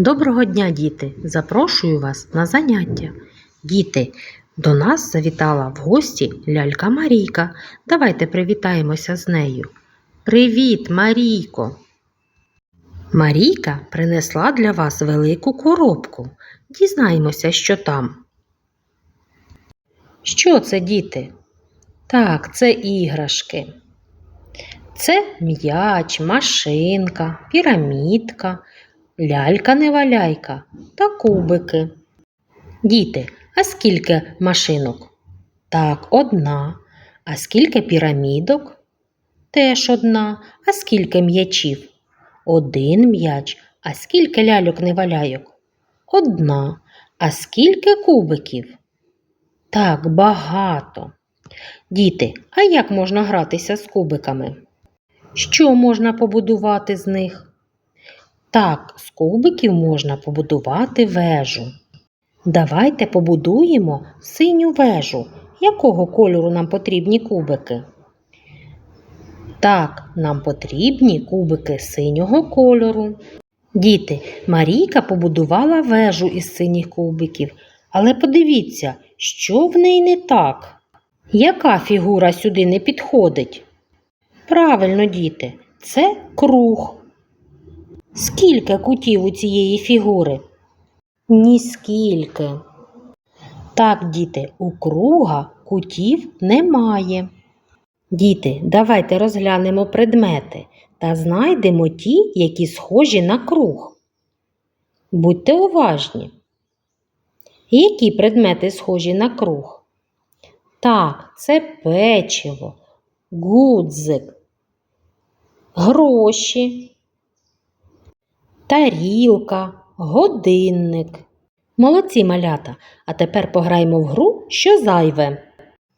Доброго дня, діти! Запрошую вас на заняття. Діти, до нас завітала в гості лялька Марійка. Давайте привітаємося з нею. Привіт, Марійко! Марійка принесла для вас велику коробку. Дізнаємося, що там. Що це, діти? Так, це іграшки. Це м'яч, машинка, пірамідка, лялька-неваляйка та кубики. Діти, а скільки машинок? Так, одна. А скільки пірамідок? Теж одна. А скільки м'ячів? Один м'яч. А скільки ляльок-неваляйок? Одна. А скільки кубиків? Так, багато. Діти, а як можна гратися з кубиками? Що можна побудувати з них? Так, з кубиків можна побудувати вежу. Давайте побудуємо синю вежу. Якого кольору нам потрібні кубики? Так, нам потрібні кубики синього кольору. Діти, Марійка побудувала вежу із синіх кубиків. Але подивіться, що в неї не так. Яка фігура сюди не підходить? Правильно, діти, це круг. Скільки кутів у цієї фігури? Ніскільки. Так, діти, у круга кутів немає. Діти, давайте розглянемо предмети та знайдемо ті, які схожі на круг. Будьте уважні. Які предмети схожі на круг? Так, це печиво, гудзик, гроші, тарілка, годинник. Молодці малята, а тепер пограємо в гру, що зайве.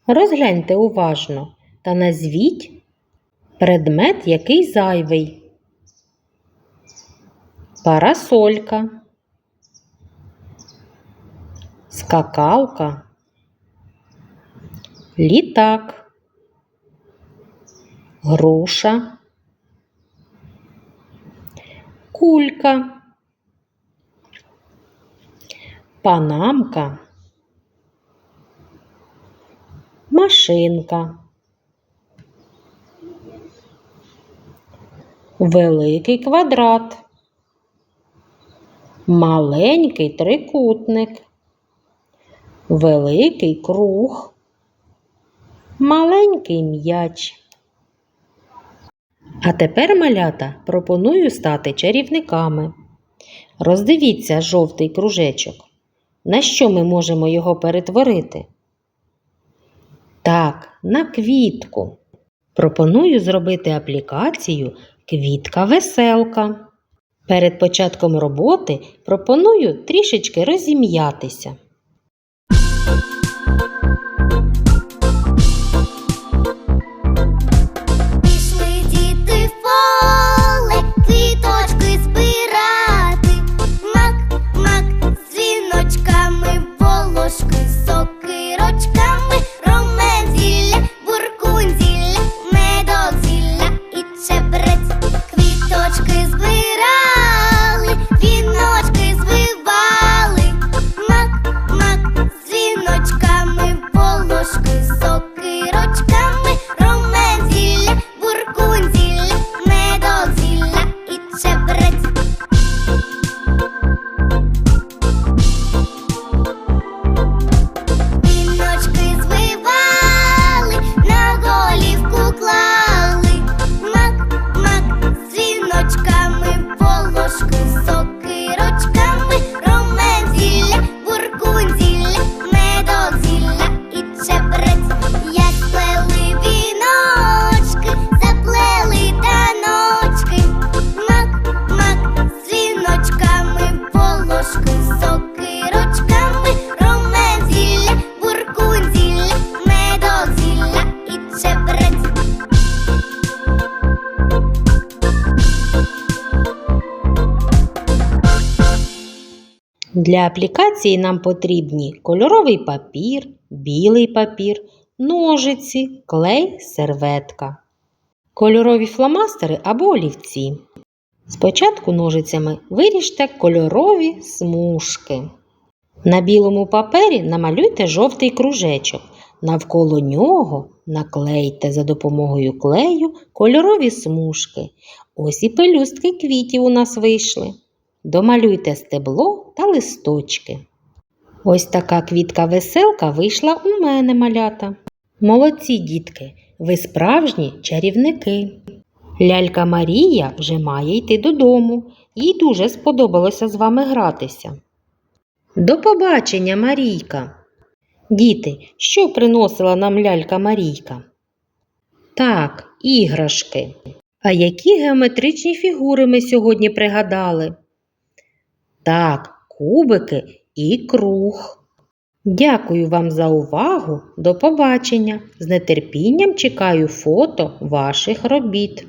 Розгляньте уважно та назвіть предмет, який зайвий. Парасолька, скакалка, літак, груша, кулька, панамка, машинка, великий квадрат, маленький трикутник, великий круг, маленький м'яч. А тепер, малята, пропоную стати чарівниками. Роздивіться жовтий кружечок. На що ми можемо його перетворити? Так, на квітку. Пропоную зробити аплікацію Квітка веселка. Перед початком роботи пропоную трішечки розім'ятися. Для аплікації нам потрібні кольоровий папір, білий папір, ножиці, клей, серветка, кольорові фломастери або олівці. Спочатку ножицями виріжте кольорові смужки. На білому папері намалюйте жовтий кружечок. Навколо нього наклейте за допомогою клею кольорові смужки. Ось і пелюстки квітів у нас вийшли. Домалюйте стебло та листочки. Ось така квітка веселка вийшла у мене малята. Молодці, дітки, ви справжні чарівники. Лялька Марія вже має йти додому. Їй дуже сподобалося з вами гратися. До побачення, Марійка. Діти, що приносила нам лялька Марійка? Так, іграшки. А які геометричні фігури ми сьогодні пригадали? Так, кубики і круг. Дякую вам за увагу. До побачення. З нетерпінням чекаю фото ваших робіт.